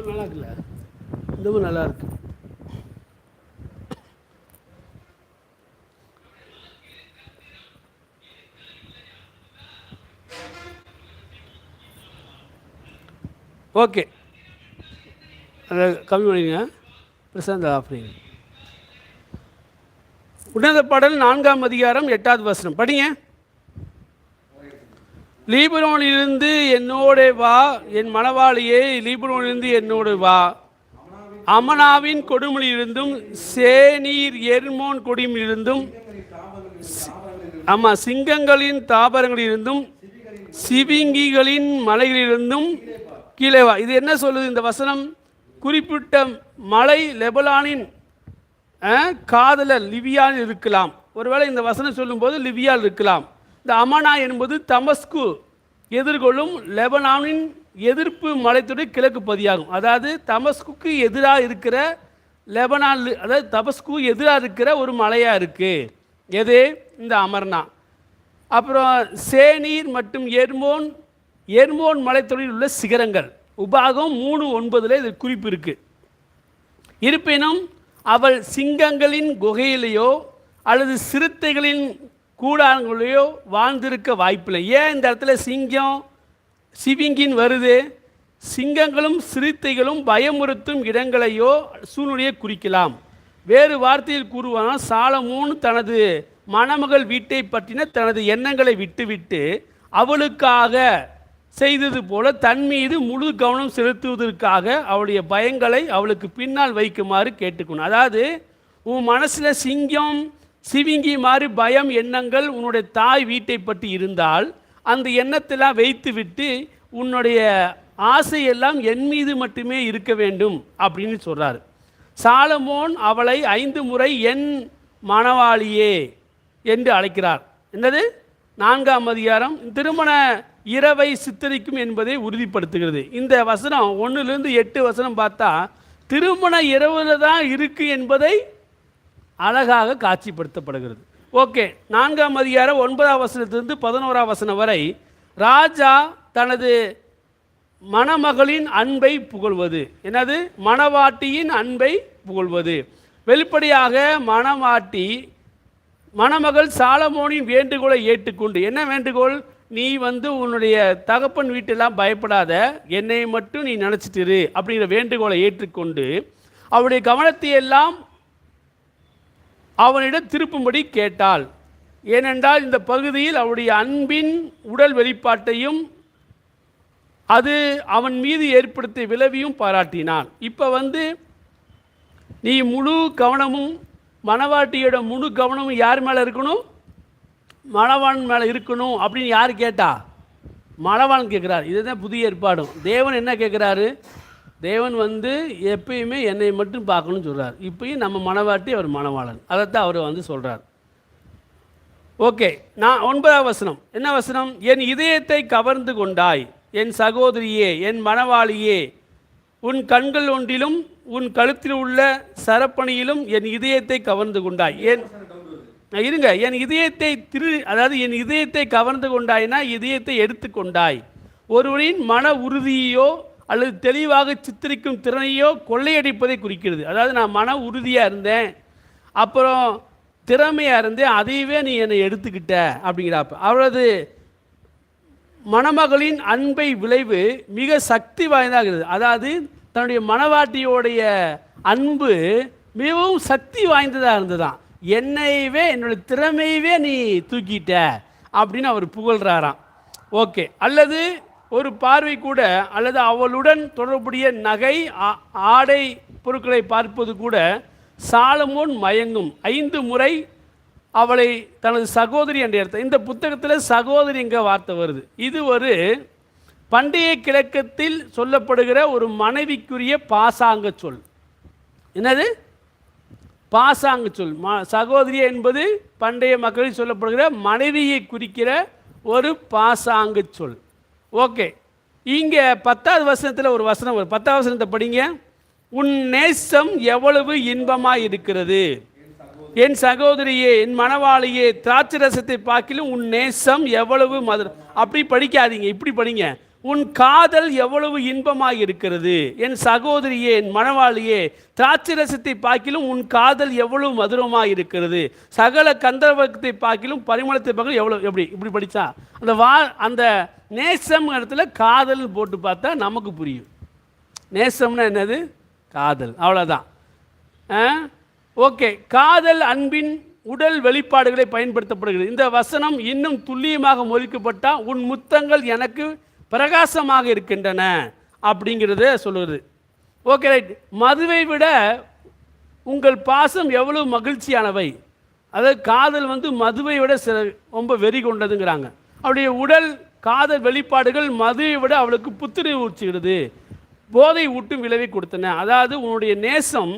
Sound நல்லா இருக்குல்ல? இதுவும் நல்லா இருக்கு. ஓகே. அதை கம்மி பண்ணிங்க பிரசாந்த் ஆஃப்ரிங் உன்னத பாடல் நான்காம் அதிகாரம் எட்டாவது வசனம். படிங்க. லீபனோனிலிருந்து என்னோட வா என் மணவாளியே லீபனோனிலிருந்து என்னோடு வா. அமனாவின் கொடுமுடியிலிருந்தும் சேனீர் எர்மோன் கொடியிலிருந்தும் ஆமாம் சிங்கங்களின் தாபரங்களிலிருந்தும் சிவிங்கிகளின் மலைகளிலிருந்தும் கீழே வா. இது என்ன சொல்லுது இந்த வசனம்? குறிப்பிட்ட மலை லெபலானின் காதலர் லிவியால் இருக்கலாம். ஒருவேளை இந்த வசனம் சொல்லும்போது லிவியால் இருக்கலாம். இந்த அமனா என்பது தமஸ்கு எதிர்கொள்ளும் லெபனானின் எதிர்ப்பு மலைத்துறை கிழக்கு பதியாகும் அதாவது தமஸ்குக்கு எதிராக இருக்கிற லெபனான் அதாவது தபஸ்கு எதிராக இருக்கிற ஒரு மலையாக இருக்குது எது? இந்த அமர்னா. அப்புறம் சேனீர் மற்றும் எர்மோன் எர்மோன் மலைத்தொழில் உள்ள சிகரங்கள். உபாகம் மூணு ஒன்பதில் இது குறிப்பு இருக்குது இருப்பினும் அவள் சிங்கங்களின் குகையிலேயோ அல்லது சிறுத்தைகளின் கூடாரங்களையோ வாழ்ந்திருக்க வாய்ப்பில்லை. ஏன் இந்த இடத்துல சிங்கம் சிவிங்கின் வருது? சிங்கங்களும் சிறுத்தைகளும் பயமுறுத்தும் இடங்களையோ சூழ்நிலையை குறிக்கலாம். வேறு வார்த்தையில் கூறுவானால் சாலமோன் தனது மணமகள் வீட்டை பற்றின தனது எண்ணங்களை விட்டுவிட்டு அவளுக்காக செய்தது போல தன் மீது முழு கவனம் செலுத்துவதற்காக அவளுடைய பயங்களை அவளுக்கு பின்னால் வைக்குமாறு கேட்டுக்கணும் அதாவது உன் மனசில் சிங்கம் சிவிங்கி மாதிரி பயம் எண்ணங்கள் உன்னுடைய தாய் வீட்டை பற்றி இருந்தால் அந்த எண்ணத்தெல்லாம் வைத்துவிட்டு உன்னுடைய ஆசையெல்லாம் என் மீது மட்டுமே இருக்க வேண்டும் அப்படின்னு சொல்கிறார் சாலமோன் அவளை ஐந்து முறை என் மணவாளியே என்று அழைக்கிறார். என்னது? நான்காம் அதிகாரம். திருமண இரவை சித்தரிக்கும் என்பதை உறுதிப்படுத்துகிறது. இந்த வசனம் ஒன்றுலேருந்து எட்டு வசனம் பார்த்தா திருமண இரவில் தான் இருக்குது என்பதை அழகாக காட்சிப்படுத்தப்படுகிறது. ஓகே நான்காம் அதிகாரம் ஒன்பதாம் வசனத்திலிருந்து பதினோராம் வசனம் வரை ராஜா தனது மணமகளின் அன்பை புகழ்வது. என்னது? மணவாட்டியின் அன்பை புகழ்வது. வெளிப்படையாக மணவாட்டி மணமகள் சாலமோனின் வேண்டுகோளை ஏற்றுக்கொண்டு என்ன வேண்டுகோள்? நீ வந்து உன்னுடைய தகப்பன் வீட்டெல்லாம் பயப்படாத என்னை மட்டும் நீ நினச்சிட்டுரு அப்படிங்கிற வேண்டுகோளை ஏற்றுக்கொண்டு அவருடைய கவனத்தை எல்லாம் அவனிடம் திருப்பும்படி கேட்டாள். ஏனென்றால் இந்த பகுதியில் அவருடைய அன்பின் உடல் வெளிப்பாட்டையும் அது அவன் மீது ஏற்படுத்திய விளைவையும் பாராட்டினான். இப்போ வந்து நீ முழு கவனமும் மணவாட்டியோட முழு கவனமும் யார் மேலே இருக்கணும்? மணவான் மேலே இருக்கணும் அப்படின்னு யார் கேட்டா? மணவான் கேட்குறார் இதுதான் புதிய ஏற்பாடும். தேவன் என்ன கேட்குறாரு தேவன் வந்து எப்பயுமே என்னை மட்டும் பார்க்கணும்னு சொல்கிறார் இப்பயும் நம்ம மணவாட்டி அவர் மணவாளன் அதைத்தான் அவர் வந்து சொல்கிறார் ஓகே நான் ஒன்பதாம் வசனம். என்ன வசனம்? என் இதயத்தை கவர்ந்து கொண்டாய். என் சகோதரியே என் மனவாளியே உன் கண்கள் ஒன்றிலும் உன் கழுத்தில் உள்ள சரப்பணியிலும் என் இதயத்தை கவர்ந்து கொண்டாய். என் நான் இருங்க. என் இதயத்தை திரு அதாவது என் இதயத்தை கவர்ந்து கொண்டாய்னா இதயத்தை எடுத்துக்கொண்டாய் ஒருவரின் மன உறுதியையோ அல்லது தெளிவாக சித்தரிக்கும் திறனையோ கொள்ளையடிப்பதை குறிக்கிறது. அதாவது நான் மன உறுதியாக இருந்தேன். அப்புறம் திறமையாக இருந்தேன். அதையவே நீ என்னை எடுத்துக்கிட்ட அப்படிங்கிறாப்ப. அவரது மணமகளின் அன்பை விளைவு மிக சக்தி வாய்ந்தாகிறது அதாவது தன்னுடைய மணவாட்டியோடைய அன்பு மிகவும் சக்தி வாய்ந்ததாக இருந்ததுதான் என்னையவே என்னுடைய திறமையவே நீ தூக்கிட்ட அப்படின்னு அவர் புகழ்றாராம். ஓகே. அல்லது ஒரு பார்வை கூட அல்லது அவளுடன் தொடர்புடைய நகை ஆ- ஆடை பொருட்களை பார்ப்பது கூட சாலமோன் மயங்கும். ஐந்து முறை அவளை தனது சகோதரி என்று அர்த்தம் இந்த புத்தகத்தில் சகோதரிங்க வார்த்தை வருது. இது ஒரு பண்டைய கிழக்கத்தில் சொல்லப்படுகிற ஒரு மனைவிக்குரிய பாசாங்க சொல். என்னது? பாசாங்க சொல். ம சகோதரி என்பது பண்டைய மக்களில் சொல்லப்படுகிற மனைவியை குறிக்கிற ஒரு பாசாங்க சொல். ஓகே. இங்கே பத்தாவது வசனத்தில் ஒரு வசனம் ஒரு பத்தாவது வசனத்தை படிங்க. உன் நேசம் எவ்வளவு இன்பமாக இருக்கிறது? என் சகோதரியே என் மணவாளியே திராட்சை ரசத்தை பார்க்கிலும் உன் நேசம் எவ்வளவு மதுரம் அப்படி படிக்காதீங்க இப்படி படிங்க. உன் காதல் எவ்வளவு இன்பமாக இருக்கிறது என் சகோதரியே என் மணவாளியே திராட்சரசத்தை பார்க்கிலும் உன் காதல் எவ்வளவு மதுரமாக இருக்கிறது சகல கந்தர்வத்தை பார்க்கிலும் பரிமளத்தை பார்க்கலும் எவ்வளோ எப்படி இப்படி படித்தா அந்த வா அந்த நேசம் இடத்துல காதல்னு போட்டு பார்த்தா நமக்கு புரியும். நேசம்னா என்னது? காதல். அவ்வளோதான் ஓகே. காதல் அன்பின் உடல் வெளிப்பாடுகளை பயன்படுத்தப்படுகிறது. இந்த வசனம் இன்னும் துல்லியமாக மொழிக்கப்பட்டால் உன் முத்தங்கள் எனக்கு பிரகாசமாக இருக்கின்றன அப்படிங்கிறத சொல்லுது. ஓகே ரைட் மதுவை விட உங்கள் பாசம் எவ்வளவு மகிழ்ச்சியானவை? அதாவது காதல் வந்து மதுவை விட சில ரொம்ப வெறி கொண்டதுங்கிறாங்க. அவருடைய உடல் காதல் வெளிப்பாடுகள் மதுவை விட அவளுக்கு புத்துணர்வு ஊற்றுகிறது போதை ஊட்டும் விளைவை கொடுத்தன. அதாவது உன்னுடைய நேசம்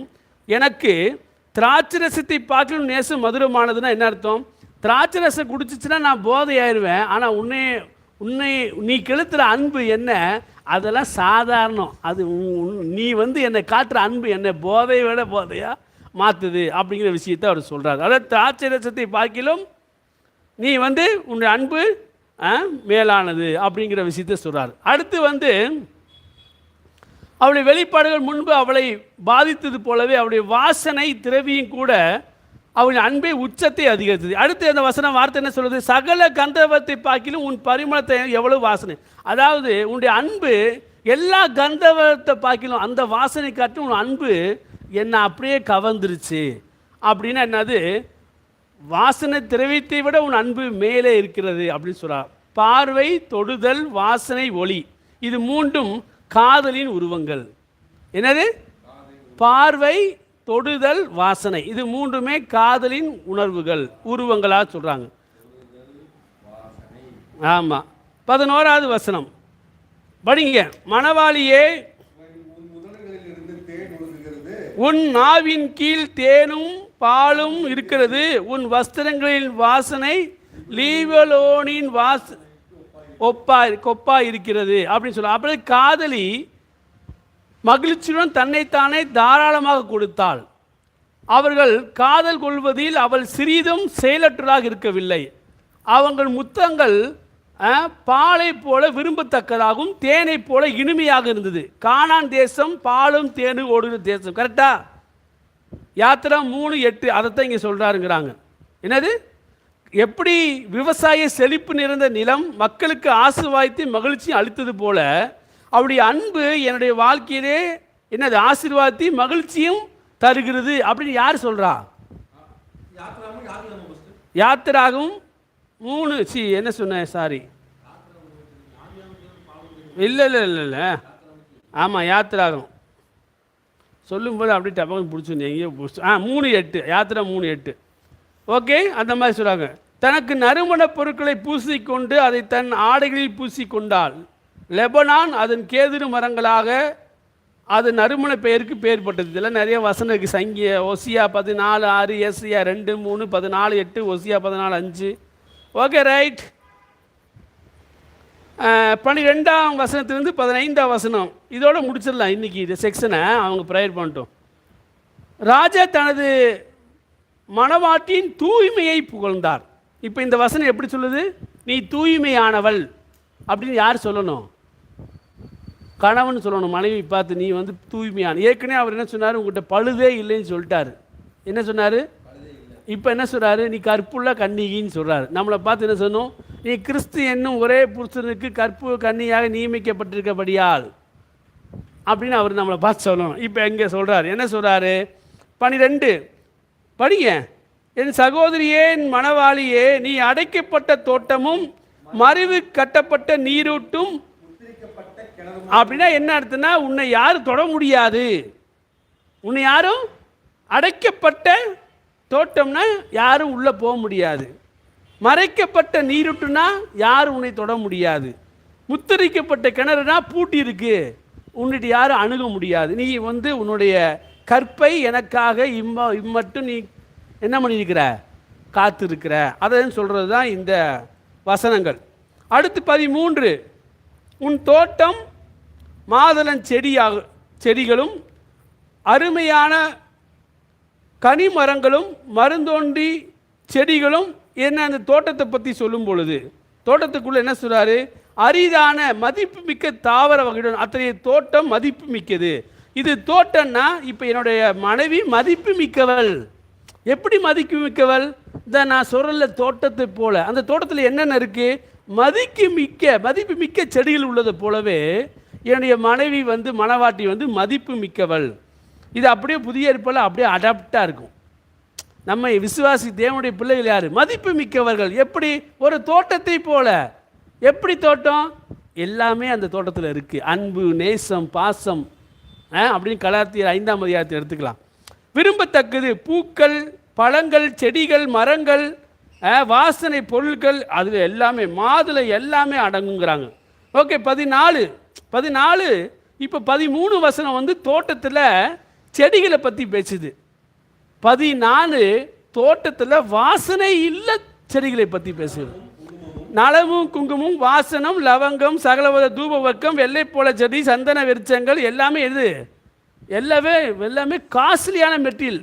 எனக்கு திராட்சை ரசத்தை பார்க்கணும் நேசம் மதுரமானதுன்னா என்ன அர்த்தம்? திராட்சை ரசம் குடிச்சிச்சுன்னா நான் போதை ஆயிடுவேன் ஆனால் உன்னே உன்னை நீ கெளுத்துற அன்பு என்ன? அதெல்லாம் சாதாரணம். அது நீ வந்து என்னை காட்டுற அன்பு என்னை? போதை விட போதையா? மாற்றுது அப்படிங்கிற விஷயத்தை அவர் சொல்கிறார் அதாவது திராட்சை பார்க்கிலும் நீ வந்து உன்னுடைய அன்பு மேலானது அப்படிங்கிற விஷயத்தை சொல்கிறார் அடுத்து வந்து அவளுடைய வெளிப்பாடுகள் முன்பு அவளை பாதித்தது போலவே அவளுடைய வாசனை திரவியும் கூட அவனுடைய அன்பை உச்சத்தை அதிகரித்தது. அடுத்து அந்த வசனம் வார்த்தை என்ன சொல்வது சகல கந்தர்வத்தை பார்க்கிலும் உன் பரிமளத்தை எவ்வளவு வாசனை. அதாவது உன்னுடைய அன்பு எல்லா கந்தர்வத்தை பார்க்கிலும் அந்த வாசனை காட்டும் உன் அன்பு என்னை அப்படியே கவர்ந்துருச்சு. அப்படின்னா என்னது? வாசனை திரவியத்தை விட உன் அன்பு மேலே இருக்கிறது அப்படின்னு சொல்கிறார் பார்வை தொடுதல் வாசனை ஒளி. இது மூன்றும் காதலின் உருவங்கள். என்னது? பார்வை தொடுதல் வாசனை. இது மூன்றுமே காதலின் உணர்வுகள் உருவங்களாக சொல்கிறாங்க ஆமாம் பதினோராவது வசனம். படிங்க. மணவாளியே உன் நாவின் கீழ் தேனும் பாலும் இருக்கிறது. உன் வஸ்திரங்களின் வாசனை லீவலோனின் வாச ஒப்பா கொப்பா இருக்கிறது. அப்படின்னு சொல்ல அப்படி காதலி மகிழ்ச்சியுடன் தன்னைத்தானே தாராளமாக கொடுத்தாள். அவர்கள் காதல் கொள்வதில் அவள் சிறிதும் செயலற்றதாக இருக்கவில்லை. அவங்கள் முத்தங்கள் பாலை போல விரும்பத்தக்கதாகவும் தேனை போல இனிமையாக இருந்தது. காணான் தேசம் பாலும் தேனு ஓடுகிற தேசம். கரெக்டா யாத்திரா மூணு எட்டு அதைத்தான் இங்கே சொல்கிறாருங்கிறாங்க என்னது? எப்படி விவசாய செழிப்பு நிறைந்த நிலம் மக்களுக்கு ஆசுவாய்த்து மகிழ்ச்சியும் அளித்தது போல அவருடைய அன்பு என்னுடைய வாழ்க்கையிலே என்னது ஆசீர்வாதத்தையும் மகிழ்ச்சியும் தருகிறது அப்படின்னு யார் சொல்கிறா யாத்திராகவும் மூணு சி என்ன சொன்னேன் சாரி இல்லை இல்லை இல்லை இல்லை. ஆமாம் யாத்திராகும் சொல்லும்போது அப்படியே டபக்கம் பிடிச்சிருந்தேன் எங்கேயோ பிடிச்சி ஆ மூணு எட்டு. யாத்திரை மூணு எட்டு. ஓகே அந்த மாதிரி சொல்கிறாங்க தனக்கு நறுமணப் பொருட்களை பூசிக்கொண்டு அதை தன் ஆடைகளில் பூசிக்கொண்டால் லெபனான் அதன் கேதுரு மரங்களாக அது நறுமண பெயருக்கு பெயர் பட்டது. இதெல்லாம் நிறைய வசனம் இருக்குது சங்கிய ஒசியா பதினாலு ஆறு ஏசியா ரெண்டு மூணு பதினாலு எட்டு ஒசியா பதினாலு அஞ்சு. Okay right. பன்னிரெண்டாம் வசனத்திலிருந்து பதினைந்தாம் வசனம். இதோடு முடிச்சிடலாம் இன்றைக்கி இந்த செக்ஷனை அவங்க ப்ரேயர் பண்ணிட்டோம். ராஜா தனது மனவாட்டியின் தூய்மையை புகழ்ந்தார். இப்போ இந்த வசனம் எப்படி சொல்லுது? நீ தூய்மையானவள் அப்படின்னு யார் சொல்லணும்? கணவன் சொல்லணும் மனைவி பார்த்து நீ வந்து தூய்மையான. ஏற்கனவே அவர் என்ன சொன்னார்? உங்கள்கிட்ட பழுதே இல்லைன்னு சொல்லிட்டாரு. என்ன சொன்னார்? இப்போ என்ன சொல்கிறாரு நீ கற்புள்ள கன்னிகின்னு சொல்கிறாரு நம்மளை பார்த்து என்ன சொன்னோம்? நீ கிறிஸ்து என்னும் ஒரே புருஷனுக்கு கற்பு கன்னியாக நியமிக்கப்பட்டிருக்கபடியால். அப்படின்னு அவர் நம்மளை பார்த்து சொல்லணும். இப்போ எங்கே சொல்கிறார் என்ன சொல்கிறாரு பனிரெண்டு. படிங்க. என் சகோதரியே என் மணவாளியே நீ அடைக்கப்பட்ட தோட்டமும் மறைவு கட்டப்பட்ட நீரூட்டும் அப்படின்னா என்ன அர்த்தம்னா உன்னை யாரும் தொட முடியாது. உன்னை யாரும் அடைக்கப்பட்ட தோட்டம்னா யாரும் உள்ளே போக முடியாது. மறைக்கப்பட்ட நீருட்டுனா யாரும் உன்னை தொட முடியாது. முத்தரிக்கப்பட்ட கிணறுனா பூட்டி இருக்கு. உன்னிட்டு யாரும் அணுக முடியாது. நீ வந்து உன்னுடைய கற்பை எனக்காக இம்ம இம்மட்டும் நீ என்ன பண்ணியிருக்கிற? காத்திருக்கிற. அதை சொல்கிறது தான் இந்த வசனங்கள். அடுத்து பதிமூன்று. உன் தோட்டம் மாதுளம் செடியாக செடிகளும் அருமையான கனி மரங்களும் மருந்தோண்டி செடிகளும் என்ன அந்த தோட்டத்தை பற்றி சொல்லும் பொழுது தோட்டத்துக்குள்ளே என்ன சொல்கிறாரு அரிதான மதிப்புமிக்க தாவர வகையுடன் அத்தகைய தோட்டம் மதிப்பு மிக்கது இது தோட்டம்னா இப்போ என்னுடைய மனைவி மதிப்பு மிக்கவள் எப்படி மதிப்பு மிக்கவள் இந்த நான் சொல்கிறல தோட்டத்தை போல. அந்த தோட்டத்தில் என்னென்ன இருக்குது மதிக்கு மிக்க மதிப்பு மிக்க செடிகள் உள்ளது போலவே என்னுடைய மனைவி வந்து மனவாட்டி வந்து மதிப்பு மிக்கவள். இது அப்படியே புதிய ஏற்பாடில் அப்படியே அடாப்டாக இருக்கும். நம்ம விசுவாசி தேவனுடைய பிள்ளைகள் யார்? மதிப்பு மிக்கவர்கள். எப்படி? ஒரு தோட்டத்தை போல. எப்படி தோட்டம்? எல்லாமே அந்த தோட்டத்தில் இருக்குது அன்பு நேசம் பாசம். ஆ, அப்படின்னு கலாத்தியர் ஐந்தாம் அதிகாரத்தை எடுத்துக்கலாம். விரும்பத்தக்கது பூக்கள் பழங்கள் செடிகள் மரங்கள் வாசனை பொருட்கள் அதில் எல்லாமே மாதுளை எல்லாமே அடங்குங்கிறாங்க. ஓகே பதினாலு. பதினாலு இப்போ பதிமூணு வசனம் வந்து தோட்டத்தில் செடிகளை பற்றி பேசுது. பதினாலு தோட்டத்தில் வாசனை இல்லை செடிகளை பற்றி பேசுது. நலமும் குங்குமம் வாசனம் லவங்கம் சகலவத தூப வர்க்கம் போல செடி சந்தன விருச்சங்கள் எல்லாமே எது? எல்லாமே எல்லாமே காஸ்ட்லியான மெட்டீரியல்.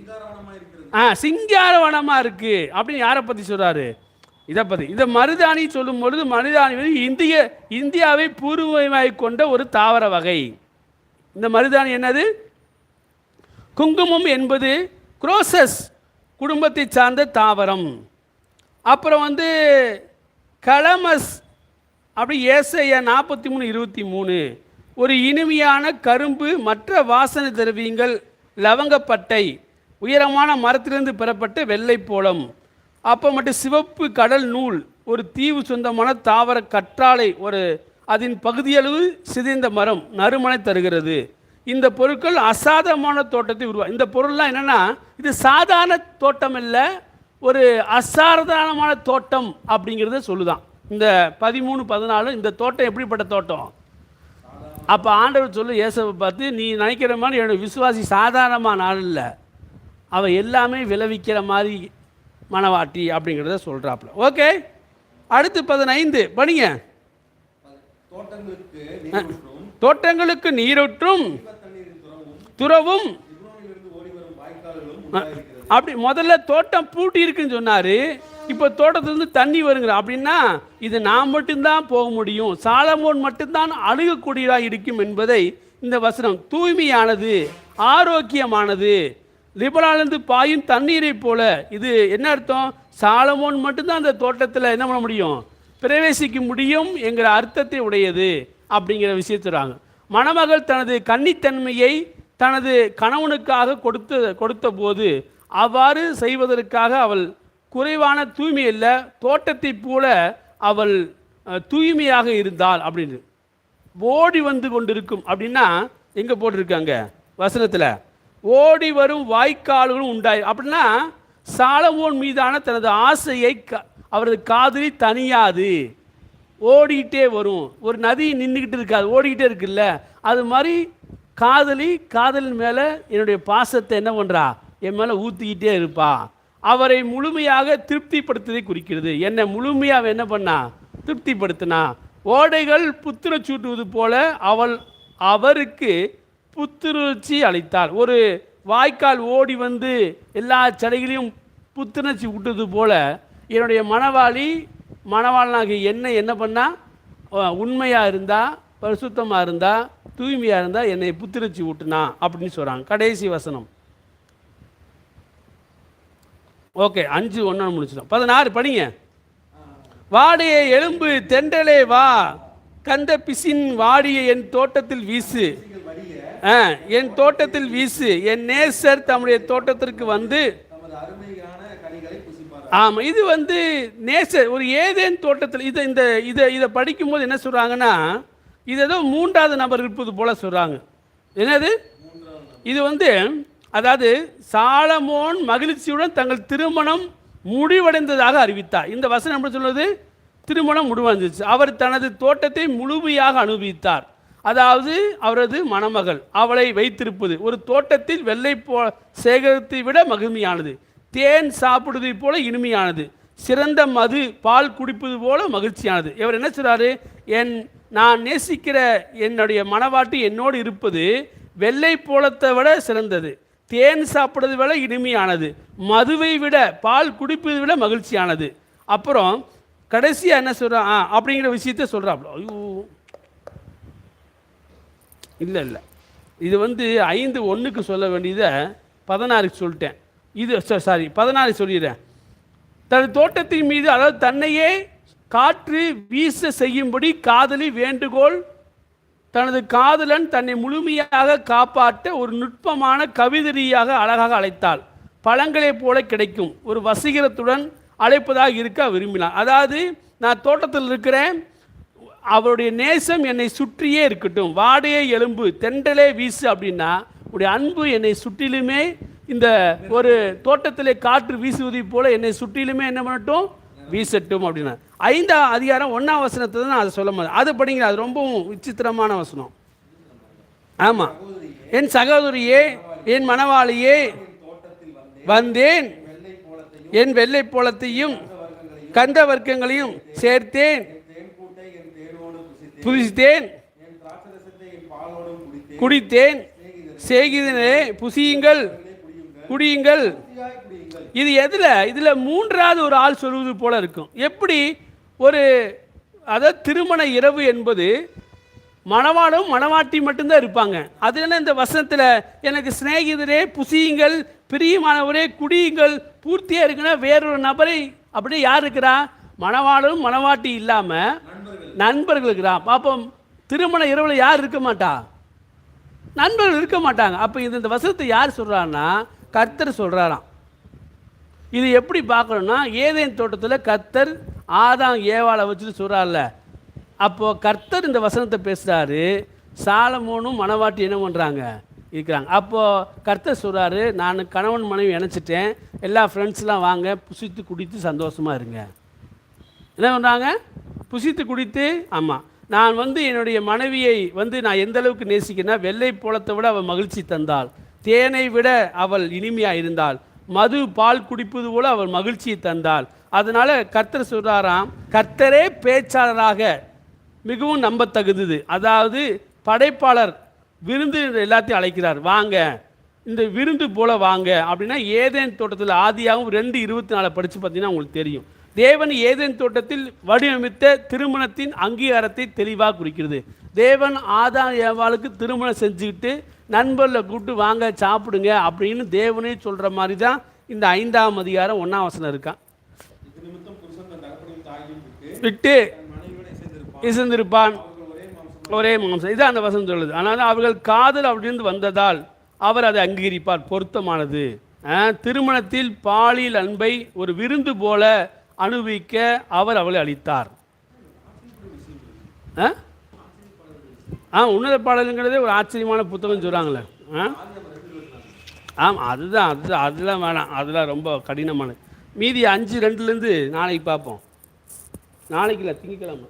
ஆ சிங்காரவனமாக இருக்குது அப்படின்னு யாரை பற்றி சொல்கிறாரு இதை பற்றி இதை மருதாணி சொல்லும் பொழுது மருதாணி வந்து இந்திய இந்தியாவை பூர்வமாய் கொண்ட ஒரு தாவர வகை. இந்த மருதாணி என்னது? குங்குமம் என்பது குரோசஸ் குடும்பத்தை சார்ந்த தாவரம். அப்புறம் வந்து கலமஸ் அப்படி ஏசைய நாற்பத்தி மூணு இருபத்தி மூணு. ஒரு இனிமையான கரும்பு மற்ற வாசனை திரவியங்கள் லவங்கப்பட்டை உயரமான மரத்திலிருந்து பெறப்பட்ட வெள்ளைப்போளம் அப்போ மட்டும் சிவப்பு கடல் நூல் ஒரு தீவு சொந்தமான தாவர கற்றாழை ஒரு அதன் பகுதியளவு சிதைந்த மரம் நறுமணை தருகிறது. இந்த பொருட்கள் அசாதாரணமான தோட்டத்தை உருவா இந்த பொருள்லாம் என்னென்னா இது சாதாரண தோட்டம் இல்லை ஒரு அசாதாரணமான தோட்டம் அப்படிங்கிறத சொல்லுதான். இந்த பதிமூணு பதினாலு இந்த தோட்டம் எப்படிப்பட்ட தோட்டம்? அப்போ ஆண்டவர் சொல்லு இயேசவை பார்த்து நீ நினைக்கிற மாதிரி என்னோட விசுவாசி சாதாரணமான ஆள் இல்லை. அவன் எல்லாமே விளைவிக்கிற மாதிரி மனவாட்டி அப்படிங்கிறத சொல்கிறாப்புல ஓகே? அடுத்து பதினைந்து படிங்க. தோட்டங்களுக்கு நீரூற்றும். துறவும். அப்படி முதல்ல தோட்டம் பூட்டி இருக்குன்னு சொன்னார். இப்போ தோட்டத்திலிருந்து தண்ணி வருங்கிற அப்படின்னா இது நான் மட்டும்தான் போக முடியும். சாலமோன் மட்டும்தான் அணுகக்கூடியதாக இருக்கும் என்பதை இந்த வசனம் தூய்மையானது ஆரோக்கியமானது லிபராலிருந்து பாயும் தண்ணீரை போல. இது என்ன அர்த்தம்? சாலமோன் மட்டும்தான் அந்த தோட்டத்தில் என்ன பண்ண முடியும்? பிரவேசிக்க முடியும் என்கிற அர்த்தத்தை உடையது அப்படிங்கிற விஷயத்துறாங்க மணமகள் தனது கன்னித்தன்மையை தனது கணவனுக்காக கொடுத்த கொடுத்த போது அவ்வாறு செய்வதற்காக அவள் குறைவான தூய்மை இல்லை தோட்டத்தை போல அவள் தூய்மையாக இருந்தாள் அப்படின்னு. ஓடி வந்து கொண்டிருக்கும் அப்படின்னா எங்கே போட்டிருக்காங்க? வசனத்தில். ஓடி வரும் வாய்க்கால்களும் உண்டாய். அப்படின்னா சாலமோன் மீதான தனது ஆசையை க அவரது காதலி தனியாது ஓடிக்கிட்டே வரும். ஒரு நதி நின்றுக்கிட்டு இருக்காது ஓடிக்கிட்டே இருக்குல்ல. அது மாதிரி காதலி காதலின் மேலே என்னுடைய பாசத்தை என்ன பண்ணுறா என் மேலே ஊற்றிக்கிட்டே இருப்பா. அவரை முழுமையாக திருப்திப்படுத்துவதை குறிக்கிறது. என்னை முழுமையாக என்ன பண்ணா? திருப்திப்படுத்தினா. ஓடைகள் புத்திர சூட்டுவது போல அவள் அவருக்கு புத்துணர்ச்சி அளித்தாள். ஒரு வாய்க்கால் ஓடி வந்து எல்லா செடிகளையும் புத்துணர்ச்சி விட்டது போல என்னுடைய மனவாளி மணவாளனாகிய என்னை என்ன பண்ணால் உண்மையாக இருந்தால் பரிசுத்தமாக இருந்தால் தூய்மையாக இருந்தால் என்னை புத்துணர்ச்சி ஊட்டுனா அப்படின்னு சொல்கிறாங்க கடைசி வசனம். ஓகே அஞ்சு ஒன்று முடிச்சிடும் பதினாறு படிங்க. வாடையை எலும்பு தெண்டலே வா கந்த பிசின் வாடிய என் தோட்டத்தில் வீசு. என் தோட்டத்தில் வீசு. என் நேசர் தம்முடைய தோட்டத்திற்கு வந்து ஆமாம் இது வந்து நேசர் ஒரு ஏதேன் தோட்டத்தில் இதை இந்த இதை இதை படிக்கும்போது என்ன சொல்கிறாங்கன்னா இது ஏதோ மூன்றாவது நபர் இருப்பது போல சொல்கிறாங்க என்னது? இது வந்து அதாவது சாலமோன் மகிழ்ச்சியுடன் தங்கள் திருமணம் முடிவடைந்ததாக அறிவித்தார். இந்த வசனம் எப்படி சொல்லுது? திருமணம் முடிவடைஞ்சிச்சு. அவர் தனது தோட்டத்தை முழுமையாக அனுபவித்தார். அதாவது அவரது மணமகள். அவளை வைத்திருப்பது. ஒரு தோட்டத்தில் வெள்ளை போ சேகரித்தை விட மகிழ்மையானது. தேன் சாப்பிடுவதை போல இனிமையானது. சிறந்த மது பால் குடிப்பது போல மகிழ்ச்சியானது. இவர் என்ன சொல்கிறாரு என் நான் நேசிக்கிற என்னுடைய மனவாட்டி என்னோடு இருப்பது வெள்ளை போலத்தை விட சிறந்தது. தேன் சாப்பிடுவதை விட இனிமையானது. மதுவை விட பால் குடிப்பதை விட மகிழ்ச்சியானது. அப்புறம் கடைசியாக என்ன சொல்கிறான் அப்படிங்கிற விஷயத்த சொல்கிறாப்புல ஐயோ இல்லை இல்லை. இது வந்து ஐந்து ஒன்றுக்கு சொல்ல வேண்டியதை பதினாறுக்கு சொல்லிட்டேன். இது சாரி பதினாறு சொல்லிடுறேன். தனது தோட்டத்தின் மீது அதாவது தன்னையே காற்று வீச செய்யும்படி காதலி வேண்டுகோள் தனது காதலன் தன்னை முழுமையாக காப்பாற்ற ஒரு நுட்பமான கவிதரியாக அழகாக அழைத்தாள். பழங்களைப் போல கிடைக்கும். ஒரு வசீகரத்துடன் அழைப்பதாக இருக்க விரும்பினார் அதாவது நான் தோட்டத்தில் இருக்கிறேன் அவருடைய நேசம் என்னை சுற்றியே இருக்கட்டும். வாடையே எலும்பு தெண்டலே வீசு அப்படின்னா உடைய அன்பு என்னை சுற்றிலுமே இந்த ஒரு தோட்டத்திலே காற்று வீசுவதை போல என்னை சுற்றிலுமே என்ன பண்ணட்டும்? வீசட்டும் அப்படின்னா. ஐந்தாம் அதிகாரம் ஒன்றாம் வசனத்தை தான் நான் அதை சொல்ல முடியும். அது படிங்க அது ரொம்பவும் விசித்திரமான வசனம். ஆமாம் என் சகோதரியே என் மணவாளியே வந்தேன். என் வெள்ளை போலத்தையும் கந்த வர்க்கங்களையும் சேர்த்தேன் தேன் கூட்டை என் தேனோடு புசித்தேன். புதித்தேன் குடித்தேன். குடித்தேன் சேகிதனே புசியுங்கள். குடியுங்கள். இது எதில்? இதில் மூன்றாவது ஒரு ஆள் சொல்வது போல இருக்கும். எப்படி? ஒரு அதாவது திருமண இரவு என்பது மணவாளும் மணவாட்டி மட்டும்தான் இருப்பாங்க. அது என்ன இந்த வசனத்தில்? எனக்கு சிநேகிதரே புசியுங்கள். பிரியமானவரே குடியுங்கள். பூர்த்தியாக இருக்குன்னா வேறொரு நபரை அப்படியே யார் இருக்கிறா? மணவாளும் மணவாட்டி இல்லாமல் நண்பர்களுக்கு தான். பாப்போம் திருமண இரவில் யார் இருக்க மாட்டா? நண்பர்கள் இருக்க மாட்டாங்க. அப்போ இது இந்த வசனத்தை யார் சொல்கிறான்னா கர்த்தர் சொல்கிறாராம் இது எப்படி பார்க்கணும்னா ஏதேன் தோட்டத்தில் கர்த்தர் ஆதாம் ஏவாளை வச்சுட்டு சொல்கிறார்ல அப்போது கர்த்தர் இந்த வசனத்தை பேசுகிறாரு சாலமோனும் மணவாட்டி என்ன பண்ணுறாங்க இருக்கிறாங்க. அப்போது கர்த்தர் சொல்கிறாரு நான் கணவன் மனைவி இணைச்சிட்டேன். எல்லா ஃப்ரெண்ட்ஸ்லாம் வாங்க புசித்து குடித்து சந்தோஷமாக இருங்க. என்ன பண்ணுறாங்க புசித்து குடித்து ஆமாம் நான் வந்து என்னுடைய மனைவியை வந்து நான் எந்த அளவுக்கு நேசிக்கிறேன்னா வெள்ளை போலத்தை விட அவள் மகிழ்ச்சி தந்தாள். தேனை விட அவள் இனிமையாக இருந்தாள். மது பால் குடிப்பது போல அவள் மகிழ்ச்சியை தந்தாள். அதனால் கர்த்தர் சொல்கிறாராம் கர்த்தரே பேச்சாளராக. மிகவும் நம்பத்தகுந்தது. அதாவது படைப்பாளர் விருந்து எல்லாத்தையும் அழைக்கிறார். வாங்க இந்த விருந்து போல வாங்க. அப்படின்னா ஏதேன் தோட்டத்தில் ஆதியாகவும் ரெண்டு இருபத்தி நாலு படித்து பார்த்தீங்கன்னா உங்களுக்கு தெரியும். தேவன் ஏதேன் தோட்டத்தில் வடிவமைத்த திருமணத்தின் அங்கீகாரத்தை தெளிவாக குறிக்கிறது. தேவன் ஆதா ஏவாளுக்கு திருமணம் செஞ்சுக்கிட்டு நண்பரில் கூப்பிட்டு வாங்க சாப்பிடுங்க அப்படின்னு தேவனே சொல்கிற மாதிரி தான் இந்த ஐந்தாம் அதிகாரம் ஒன்றாம் வசனம் இருக்கான் விட்டு இசைந்திருப்பான். ஒரே மாம்சம். ஒரே இதான் அந்த வசனம் சொல்லுது. ஆனால் அவர்கள் காதல் அப்படின்னு வந்ததால் அவர் அதை அங்கீகரிப்பார். பொருத்தமானது. திருமணத்தில் பாலியல் அன்பை ஒரு விருந்து போல அனுபவிக்க அவர் அவளை அளித்தார் ஆ? ஆ உன்னத பாடலுங்கிறதே ஒரு ஆச்சரியமான புத்தகம் சொல்கிறாங்களே ஆ? ஆமாம் அதுதான் அதுதான் அதெல்லாம் வேணாம். அதெல்லாம் ரொம்ப கடினமானது. மீதி அஞ்சு ரெண்டுலேருந்து நாளைக்கு பார்ப்போம். நாளைக்கு இல்லை திங்கக்கிழமை.